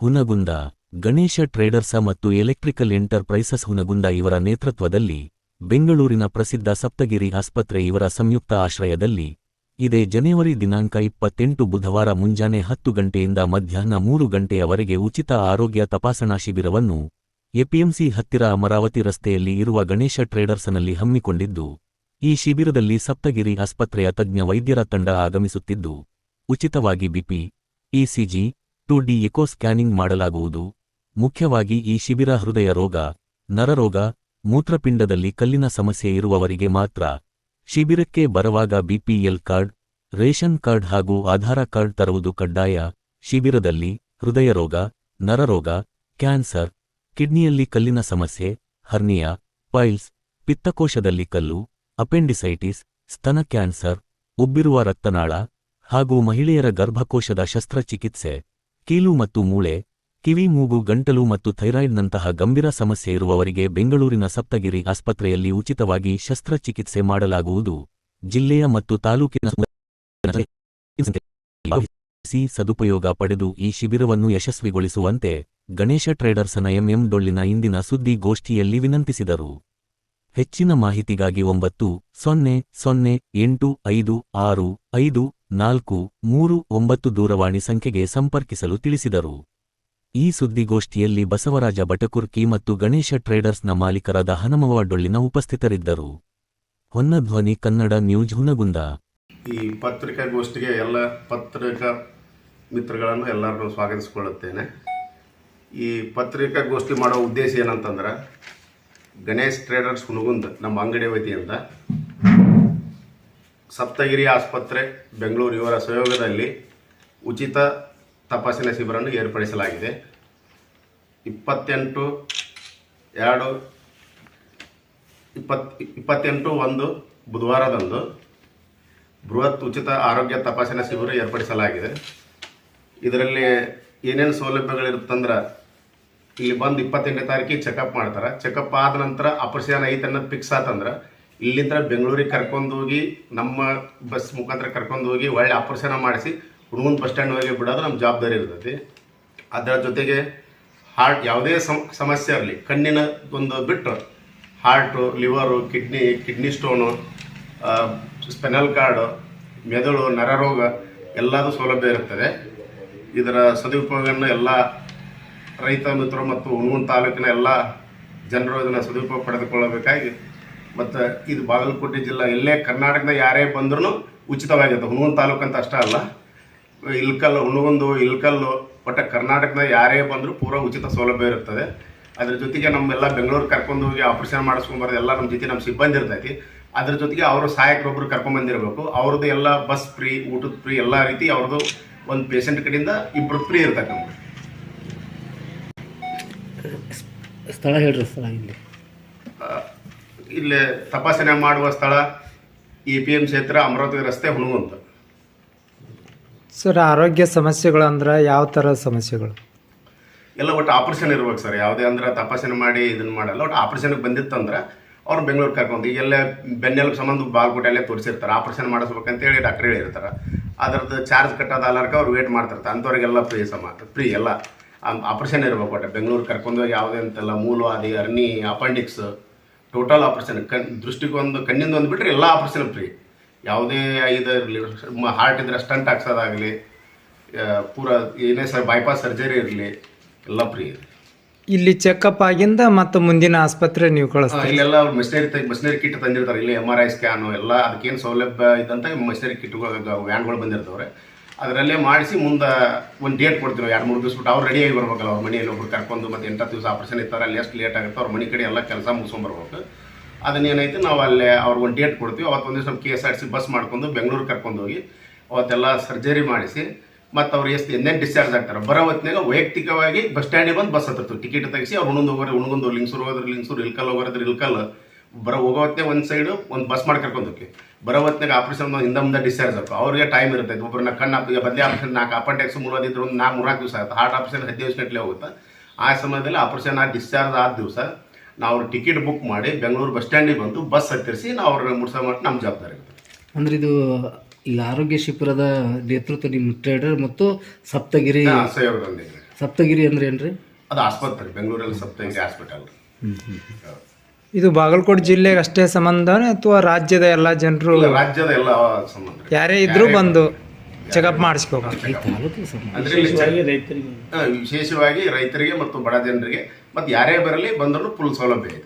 Hungund, Ganesha traders ಮತ್ತು electrical enterprises Hungund ಇವರ ನೇತೃತ್ವದಲ್ಲಿ ಬೆಂಗಳೂರಿನ ಪ್ರಸಿದ್ಧ ಸಪ್ತಗಿರಿ ಆಸ್ಪತ್ರೆ ಇವರ ಸಂಯುಕ್ತ ಆಶ್ರಯದಲ್ಲಿ ಇದೇ ಜನವರಿ ದಿನಾಂಕ ಇಪ್ಪತ್ತೆಂಟು ಬುಧವಾರ ಮುಂಜಾನೆ ಹತ್ತು ಗಂಟೆಯಿಂದ ಮಧ್ಯಾಹ್ನ ಮೂರು ಗಂಟೆಯವರೆಗೆ ಉಚಿತ ಆರೋಗ್ಯ ತಪಾಸಣಾ ಶಿಬಿರವನ್ನು ಎಪಿಎಂಸಿ ಹತ್ತಿರ ಅಮರಾವತಿ ರಸ್ತೆಯಲ್ಲಿ ಇರುವ ಗಣೇಶ ಟ್ರೇಡರ್ಸ್ನಲ್ಲಿ ಹಮ್ಮಿಕೊಂಡಿದ್ದು, ಈ ಶಿಬಿರದಲ್ಲಿ ಸಪ್ತಗಿರಿ ಆಸ್ಪತ್ರೆಯ ತಜ್ಞ ವೈದ್ಯರ ತಂಡ ಆಗಮಿಸುತ್ತಿದ್ದು, ಉಚಿತವಾಗಿ BP, ECG two D echo scanning ಮಾಡಲಾಗುವುದು. ಮುಖ್ಯವಾಗಿ ಈ ಶಿಬಿರ ಹೃದಯ ರೋಗ, ನರರೋಗ, ಮೂತ್ರಪಿಂಡದಲ್ಲಿ ಕಲ್ಲಿನ ಸಮಸ್ಯೆ ಇರುವವರಿಗೆ ಮಾತ್ರ. ಶಿಬಿರಕ್ಕೆ ಬರುವಾಗ ಬಿಪಿಎಲ್ ಕಾರ್ಡ್, ರೇಷನ್ ಕಾರ್ಡ್ ಹಾಗೂ ಆಧಾರ ಕಾರ್ಡ್ ತರುವುದು ಕಡ್ಡಾಯ. ಶಿಬಿರದಲ್ಲಿ ಹೃದಯ ರೋಗ, ನರರೋಗ, ಕ್ಯಾನ್ಸರ್, ಕಿಡ್ನಿಯಲ್ಲಿ ಕಲ್ಲಿನ ಸಮಸ್ಯೆ, ಹರ್ನಿಯಾ, ಪೈಲ್ಸ್, ಪಿತ್ತಕೋಶದಲ್ಲಿ ಕಲ್ಲು, ಅಪೆಂಡಿಸೈಟಿಸ್, ಸ್ತನ ಕ್ಯಾನ್ಸರ್, ಉಬ್ಬಿರುವ ರಕ್ತನಾಳ ಹಾಗೂ ಮಹಿಳೆಯರ ಗರ್ಭಕೋಶದ ಶಸ್ತ್ರಚಿಕಿತ್ಸೆ. ಕೀಲು ಮತ್ತು ಮೂಳೆ, ಕಿವಿ, ಮೂಗು, ಗಂಟಲು ಮತ್ತು ಥೈರಾಯ್ಡ್ನಂತಹ ಗಂಭೀರ ಸಮಸ್ಯೆ ಇರುವವರಿಗೆ ಬೆಂಗಳೂರಿನ ಸಪ್ತಗಿರಿ ಆಸ್ಪತ್ರೆಯಲ್ಲಿ ಉಚಿತವಾಗಿ ಶಸ್ತ್ರಚಿಕಿತ್ಸೆ ಮಾಡಲಾಗುವುದು. ಜಿಲ್ಲೆಯ ಮತ್ತು ತಾಲೂಕಿನ ಸಿ ಸದುಪಯೋಗ ಪಡೆದು ಈ ಶಿಬಿರವನ್ನು ಯಶಸ್ವಿಗೊಳಿಸುವಂತೆ ಗಣೇಶ ಟ್ರೇಡರ್ಸ್ನ ಎಂಎಂ ಡೊಳ್ಳಿನ ಇಂದಿನ ಸುದ್ದಿಗೋಷ್ಠಿಯಲ್ಲಿ ವಿನಂತಿಸಿದರು. ಹೆಚ್ಚಿನ ಮಾಹಿತಿಗಾಗಿ ಒಂಬತ್ತು ಸೊನ್ನೆ ಸೊನ್ನೆ ಎಂಟು ಐದು ಆರು ಐದು ನಾಲ್ಕು, ಮೂರು, ಒಂಬತ್ತು ದೂರವಾಣಿ ಸಂಖ್ಯೆಗೆ ಸಂಪರ್ಕಿಸಲು ತಿಳಿಸಿದರು. ಈ ಸುದ್ದಿಗೋಷ್ಠಿಯಲ್ಲಿ ಬಸವರಾಜ ಬಟಕುರ್ಕಿ ಮತ್ತು ಗಣೇಶ ಟ್ರೇಡರ್ಸ್ನ ಮಾಲೀಕರಾದ ಹನಮವ ಡೊಳ್ಳಿನ ಉಪಸ್ಥಿತರಿದ್ದರು. ಹೊನ್ನಧ್ವನಿ ಕನ್ನಡ ನ್ಯೂಸ್ ಹುನಗುಂದ. ಈ ಪತ್ರಿಕಾಗೋಷ್ಠಿಗೆ ಎಲ್ಲ ಪತ್ರಿಕಾ ಮಿತ್ರಗಳನ್ನು ಎಲ್ಲರನ್ನೂ ಸ್ವಾಗತಿಸಿಕೊಳ್ಳುತ್ತೇನೆ. ಈ ಪತ್ರಿಕಾಗೋಷ್ಠಿ ಮಾಡೋ ಉದ್ದೇಶ ಏನಂತಂದ್ರೆ, ಗಣೇಶ್ ಟ್ರೇಡರ್ಸ್ ಹುನಗುಂದ, ನಮ್ಮ ಅಂಗಡಿ ವತಿಯಿಂದ ಸಪ್ತಗಿರಿ ಆಸ್ಪತ್ರೆ, ಬೆಂಗಳೂರು ಇವರ ಸಹಯೋಗದಲ್ಲಿ ಉಚಿತ ತಪಾಸಣೆ ಶಿಬಿರನ್ನು ಏರ್ಪಡಿಸಲಾಗಿದೆ. ಇಪ್ಪತ್ತೆಂಟು ಎರಡು, ಇಪ್ಪತ್, ಇಪ್ಪತ್ತೆಂಟು ಒಂದು ಬುಧವಾರದಂದು ಬೃಹತ್ ಉಚಿತ ಆರೋಗ್ಯ ತಪಾಸಣೆ ಶಿಬಿರ ಏರ್ಪಡಿಸಲಾಗಿದೆ. ಇದರಲ್ಲಿ ಏನೇನು ಸೌಲಭ್ಯಗಳಿರುತ್ತಂದ್ರೆ ಇಲ್ಲಿ ಬಂದು ಇಪ್ಪತ್ತೆಂಟನೇ ತಾರೀಕಿಗೆ ಚೆಕಪ್ ಮಾಡ್ತಾರೆ. ಚೆಕಪ್ ಆದ ನಂತರ ಆಪರೇಷನ್ ಐತೆ ಅನ್ನೋದು ಫಿಕ್ಸ್ ಆತಂದ್ರೆ ಇಲ್ಲಿಂದ ಬೆಂಗಳೂರಿಗೆ ಕರ್ಕೊಂಡು ಹೋಗಿ, ನಮ್ಮ ಬಸ್ ಮುಖಾಂತರ ಕರ್ಕೊಂಡು ಹೋಗಿ ಒಳ್ಳೆ ಆಪರೇಷನ್ ಮಾಡಿಸಿ, ಹುಡುಗನ ಬಸ್ ಸ್ಟ್ಯಾಂಡ್ ಹೋಗಿ ಬಿಡೋದು ನಮ್ಮ ಜವಾಬ್ದಾರಿ ಇರ್ತೈತಿ. ಅದರ ಜೊತೆಗೆ ಹಾರ್ಟ್ ಯಾವುದೇ ಸಮ, ಸಮಸ್ಯೆ ಇರಲಿ, ಕಣ್ಣಿನ ಒಂದು ಬಿಟ್ಟು heart liver kidney kidney stone spinal cord ಮೆದುಳು ನರರೋಗ ಎಲ್ಲದೂ ಸೌಲಭ್ಯ ಇರುತ್ತದೆ. ಇದರ ಸದುಪಯೋಗವನ್ನು ಎಲ್ಲ ರೈತ ಮಿತ್ರರು ಮತ್ತು ಹುಣಗುಂದ ತಾಲೂಕಿನ ಎಲ್ಲ ಜನರು ಇದನ್ನು ಸದುಪಯೋಗ ಪಡೆದುಕೊಳ್ಳಬೇಕಾಗಿ ಮತ್ತು ಇದು ಬಾಗಲಕೋಟೆ ಜಿಲ್ಲಾ ಎಲ್ಲೇ ಕರ್ನಾಟಕದ ಯಾರೇ ಬಂದ್ರೂ ಉಚಿತವಾಗಿರುತ್ತೆ. ಹುಣಗುಂದ ತಾಲೂಕು ಅಂತ ಅಷ್ಟೇ ಅಲ್ಲ. ಇಲ್ಕಲ್ಲು ಹುಣಗುಂದು, ಇಲ್ಕಲ್ಲು, ಒಟ್ಟು ಕರ್ನಾಟಕದ ಯಾರೇ ಬಂದರೂ ಪೂರ ಉಚಿತ ಸೌಲಭ್ಯ ಇರುತ್ತದೆ. ಅದ್ರ ಜೊತೆಗೆ ನಮ್ಮೆಲ್ಲ ಬೆಂಗಳೂರು ಕರ್ಕೊಂಡು ಹೋಗಿ ಆಪರೇಷನ್ ಮಾಡಿಸ್ಕೊಂಬರೋದು ಎಲ್ಲ ನಮ್ಮ ಜೊತೆ ನಮ್ಮ ಸಿಬ್ಬಂದಿ ಇರ್ತೈತಿ. ಅದ್ರ ಜೊತೆಗೆ ಅವರು ಸಹಾಯಕರೊಬ್ಬರು ಕರ್ಕೊಂಬಂದಿರಬೇಕು ಅವ್ರದ್ದು ಎಲ್ಲ ಬಸ್ ಫ್ರೀ, ಊಟದ ಫ್ರೀ, ಎಲ್ಲ ರೀತಿ ಅವ್ರದ್ದು ಒಂದು ಪೇಷಂಟ್ ಕಡೆಯಿಂದ ಇಬ್ಬರು ಫ್ರೀ ಇರ್ತಕ್ಕಂಥ ಸ್ಥಳ ಹೇಳ್ರಿ ಸ್ಥಳ ಇಲ್ಲಿ. ಇಲ್ಲಿ ತಪಾಸಣೆ ಮಾಡುವ ಸ್ಥಳ ಎ ಪಿ ಎಂ ಕ್ಷೇತ್ರ ಅಮರಾವತಿ ರಸ್ತೆ ಹುಣಗುಂತ ಸರ್ ಆರೋಗ್ಯ ಸಮಸ್ಯೆಗಳು ಅಂದ್ರೆ ಯಾವ ಥರ ಸಮಸ್ಯೆಗಳು? ಎಲ್ಲ ಒಟ್ಟು ಆಪರೇಷನ್ ಇರ್ಬೇಕು ಸರ್ ಯಾವುದೇ ಅಂದ್ರೆ ತಪಾಸಣೆ ಮಾಡಿ ಇದನ್ನ ಮಾಡಲ್ಲ. ಒಟ್ಟು ಆಪರೇಷನ್ಗೆ ಬಂದಿತ್ತಂದ್ರೆ ಅವ್ರು ಬೆಂಗಳೂರು ಕರ್ಕೊಂಡು ಈಗ ಎಲ್ಲ ಬೆನ್ನೆಲುಬು ಸಂಬಂಧ ಬಾಲ್ಕೋಟೆಲ್ಲೇ ತೋರಿಸಿರ್ತಾರೆ. ಆಪರೇಷನ್ ಮಾಡಿಸ್ಬೇಕಂತೇಳಿ ಡಾಕ್ಟರ್ ಹೇಳಿರ್ತಾರೆ. ಅದ್ರದ್ದು ಚಾರ್ಜ್ ಕಟ್ಟೋದು ಅಲ್ಲರ್ಕ ಅವ್ರು ವೇಟ್ ಮಾಡ್ತಿರ್ತಾರೆ. ಅಂಥವ್ರಿಗೆಲ್ಲ ಫ್ರೀ ಸಮ ಫ್ರೀ ಎಲ್ಲ. ಆಪರೇಷನ್ ಇರ್ಬೇಕು ಒಟ್ಟು ಬೆಂಗಳೂರು ಕರ್ಕೊಂಡು ಯಾವುದೇ ಅಂತೆಲ್ಲ ಆದಿ ಅರ್ನಿ ಅಪೆಂಡಿಕ್ಸ್ ಟೋಟಲ್ ಆಪರೇಷನ್ ಕಣ್ ದೃಷ್ಟಿಗೊಂದು ಕಣ್ಣಿಂದ ಒಂದು ಬಿಟ್ಟರೆ ಎಲ್ಲ ಆಪರೇಷನ್ ಫ್ರೀ ಯಾವುದೇ ಇದು ಇರಲಿ ಹಾರ್ಟ್ ಇದ್ರೆ ಸ್ಟಂಟ್ ಹಾಕ್ಸೋದಾಗಲಿ ಪೂರ ಏನೇ ಸರ್ ಬೈಪಾಸ್ ಸರ್ಜರಿ ಇರಲಿ ಎಲ್ಲ ಫ್ರೀ ಇದೆ ಇಲ್ಲಿ ಚೆಕಪ್ ಆಗಿಂದ ಮತ್ತು ಮುಂದಿನ ಆಸ್ಪತ್ರೆ ನೀವು ಆ, ಕಳಿಸ್ತೀರಿ. ಇಲ್ಲೆಲ್ಲ ಮೆಷಿನರಿ ಮೆಷಿನರಿ ಕಿಟ್ ತಂದಿರ್ತಾರೆ. ಇಲ್ಲಿ ಎಂ ಆರ್ ಐ ಸ್ಕ್ಯಾನು ಎಲ್ಲ ಅದಕ್ಕೇನು ಸೌಲಭ್ಯ ಇದ್ದಂತ ಮೆಷಿನರಿ ಕಿಟ್ಗಳು ವ್ಯಾನ್ಗಳು ಬಂದಿರ್ತವ್ರೆ. ಅದರಲ್ಲೇ ಮಾಡಿಸಿ ಮುಂದೆ ಒಂದು ಡೇಟ್ ಕೊಡ್ತೀವಿ ಎರಡು ಮೂರು ದಿವಸ ಬಿಟ್ಟು. ಅವ್ರು ರೆಡಿಯಾಗಿ ಬರ್ಬೇಕಲ್ಲ, ಅವ್ರ ಮನೆಯಲ್ಲಿ ಒಬ್ರು ಕರ್ಕೊಂಡು ಮತ್ತೆ ಎಂಟತ್ತು ದಿವಸ ಆಪ್ರೇಷನ್ ಇರ್ತಾರೆ ಅಲ್ಲಿ ಎಷ್ಟು ಲೇಟ್ ಆಗುತ್ತೆ. ಅವ್ರ ಮನೆ ಕಡೆ ಎಲ್ಲ ಕೆಲಸ ಮುಗಿಸ್ಕೊಂಬರ್ಬೇಕು ಅದನ್ನೇನೈತೆ, ನಾವು ಅಲ್ಲೇ ಅವ್ರಿಗೆ ಒಂದು ಡೇಟ್ ಕೊಡ್ತೀವಿ. ಅವತ್ತು ಒಂದು ದಿವಸ K S R C bus ಮಾಡ್ಕೊಂಡು ಬೆಂಗಳೂರು ಕರ್ಕೊಂಡು ಹೋಗಿ ಅವತ್ತೆಲ್ಲ ಸರ್ಜರಿ ಮಾಡಿಸಿ, ಮತ್ತು ಅವ್ರು ಎಷ್ಟು ಎಂದೇನು ಡಿಸ್ಚಾರ್ಜ್ ಆಗ್ತಾರೆ, ಬರೋ ಹೊತ್ತಿನಾಗ ವೈಯಕ್ತಿಕವಾಗಿ ಬಸ್ ಸ್ಟ್ಯಾಂಡಿಗೆ ಬಂದು ಬಸ್ ಹತ್ತಿರ್ತೀವಿ ಟಿಕೆಟ್ ತೆಗಿಸಿ ಅವ್ರು ಉಣಂದು ಹೋಗೋರು ಉಣಗುಂದು ಲಿಂಗ್ಸೂರು ಹೋಗೋದ್ರೆ ಲಿಂಗ್ಸೂರು ಇಲ್ಕಲ್ ಹೋಗೋದ್ರೆ ಇಲ್ಕಲ್ ಬರೋ ಹೋಗೋ ಹೊತ್ತಿನಾಗ ಒಂದು ಸೈಡು ಒಂದು ಬಸ್ ಮಾಡಿ ಕರ್ಕೊಂಡು ಬರೋ ಹೊತ್ತಿನಾಗ ಆಪರೇಷನ್ ಹಿಂದ ಮುಂದೆ ಡಿಸ್ಚಾರ್ಜ್ ಆಗ್ತದೆ. ಅವ್ರಿಗೆ ಟೈಮ್ ಇರುತ್ತೆ. ಒಬ್ಬರನ್ನ ಕಣ್ಣು ಈಗ ಬದಲಿ ಆಪರೇಷನ್ ನಾಲ್ಕು ಮೂರು ಮೂರೋದಿದ್ರು ಒಂದು ನಾಲ್ಕು ಮೂರಾಕು ದಿವಸ ಆಗುತ್ತೆ. ಹಾರ್ಟ್ ಆಪರೇಷನ್ ಹದಿನೈದು ದಿವಸ ಹೋಗುತ್ತೆ. ಆ ಸಮಯದಲ್ಲಿ ಆಪರೇಷನ್ ಆ ಡಿಸ್ಚಾರ್ಜ್ ಆದ ದಿವಸ ನಾವು ಅವ್ರ ಟಿಕೆಟ್ ಬುಕ್ ಮಾಡಿ ಬೆಂಗಳೂರು ಬಸ್ ಸ್ಟ್ಯಾಂಡಿಗೆ ಬಂದು ಬಸ್ ಹತ್ತಿರಿಸಿ ನಾವು ಅವ್ರನ್ನ ಮುಡ್ಸೋ ಮಟ್ಟ ನಮ್ಮ ಜವಾಬ್ದಾರಿ ಇರುತ್ತೆ. ಅಂದ್ರೆ ಇದು ಈ ಆರೋಗ್ಯ ಶಿಬಿರದ ನೇತೃತ್ವ ನಿಮ್ಮ ಟ್ರೇಡರ್ ಮತ್ತು ಸಪ್ತಗಿರಿ ಸಹಯೋಗದೊಂದಿಗೆ. ಸಪ್ತಗಿರಿ ಅಂದ್ರೆ ಏನ್ರಿ? ಅದು ಆಸ್ಪತ್ರೆ ಬೆಂಗಳೂರಲ್ಲಿ ಸಪ್ತಗಿರಿ ಹಾಸ್ಪಿಟಲ್ ಇದು ಬಾಗಲಕೋಟೆ ಜಿಲ್ಲೆಗೆ ಅಷ್ಟೇ ಸಂಬಂಧನೇ ಅಥವಾ ರಾಜ್ಯದ ಎಲ್ಲ ಜನರು? ಇಲ್ಲ ರಾಜ್ಯದ ಎಲ್ಲ ಸಂಬಂಧ. ರೀ. ಯಾರೇ ಇದ್ರೂ. ಬಂದು ಚೆಕಪ್ ಮಾಡಿಸ್ಕೋಬೇಕು ಅಂದ್ರೆ ಇಲ್ಲಿ ಹಾ, ವಿಶೇಷವಾಗಿ ರೈತರಿಗೆ ಮತ್ತು ಬಡ ಜನರಿಗೆ ಮತ್ತು ಯಾರೇ ಬರಲಿ ಬಂದರೂ ಫುಲ್ ಸೌಲಭ್ಯ ಇದೆ.